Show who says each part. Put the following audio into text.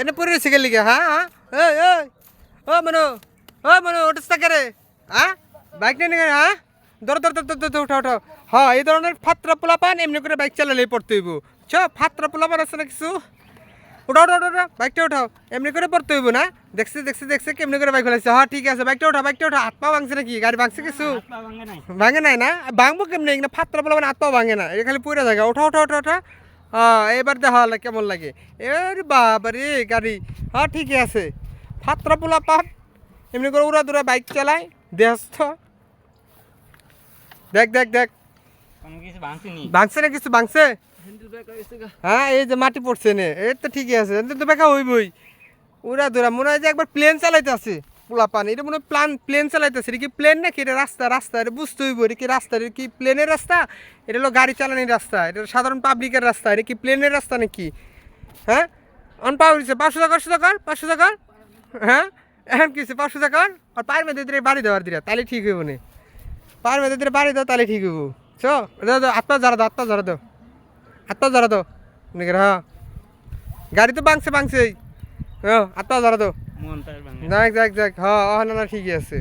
Speaker 1: এনে গেলি গে হ্যাঁ? হ্যাঁ? এই এই। ও মনো ও মনো ওটিস না করে? হ্যাঁ? বাইক নিয়ে নিয়ে হ্যাঁ? ধর ধর ধর ধর উঠাও উঠাও হ্যাঁ এই ধরনের ফাত্রা পোলা পান এমনি করে বাইক চালালেই পড়তে হইব। চ ফাত্রা পোলা পান আছে না কিছু? উঠাও উঠাও উঠাও উঠাও, বাইকটা উঠাও। এমনি করে পড়তে হইব না? দেখছি দেখছি দেখছি কেমনি করে বাইক ফেলাইছে হ্যাঁ ঠিক আছে বাইকটা উঠাও বাইকটা উঠাও হাত পা ভাঙছে নাকি? গাড়ি ভাঙছে কিছু? ভাঙে নাই। না? ভাঙবো কেমনি? এখানে ফাত্রা পোলা মানে হাত পা ভাঙে না। এটা খালি পুরো জায়গা ওঠা ওঠা ওঠা ওঠা হ্যাঁ এবার দেখা হলে কেমন লাগে। এর বাবা রে গাড়ি। হ্যাঁ ঠিকই আছে। ফাত্রা পোলা পাট এমনি করে উড়া দুরা বাইক চালায় দেহস্থ। দেখ দেখ দেখ।
Speaker 2: কোনো কিছু
Speaker 1: ভাঙছে না? কিছু? ভাঙছে? হ্যাঁ এই যে মাটি পড়ছে নে এই তো ঠিকই আছে। এতে তো বেকা হইবই। উড়া দুরা মনে হয় যে একবার প্লেন চালাইতে আছে। পোলা পানি এটা মনে প্লান প্লেন চালাইতেছে। এটা কি প্লেন নাকি? এটা রাস্তা রাস্তা। এটা বুঝতে হইব, এটা কি রাস্তা? এটা কি প্লেনের রাস্তা? এটা হলো গাড়ি চালানোর রাস্তা। এটা সাধারণ পাবলিকের রাস্তা। এটা কি প্লেনের রাস্তা নাকি? হ্যাঁ? অন পাওয়া গেছে পাঁচশো টাকা পাঁচশো টাকার পাঁচশো টাকার। হ্যাঁ? এখন কিছু পাঁচশো টাকার? আর পায়ের মধ্যে দিলে বাড়ি দেওয়ার দিরা, তাহলে ঠিক হইব না। পায়ের মধ্যে দিলে বাড়ি দাও, তাহলে ঠিক হইব। চো, দাও আত্মা ঝাড়া দাও আত্মা ঝাড়া দাও। আত্মা ঝাড়া দাও। হ্যাঁ। গাড়ি তো বাংছে বাংছে হ্যাঁ আত্মা ঝাড়া দাও।
Speaker 2: মন তার ভাঙে।
Speaker 1: যাক যাক যাক হ্যাঁ না না ঠিকই আছে।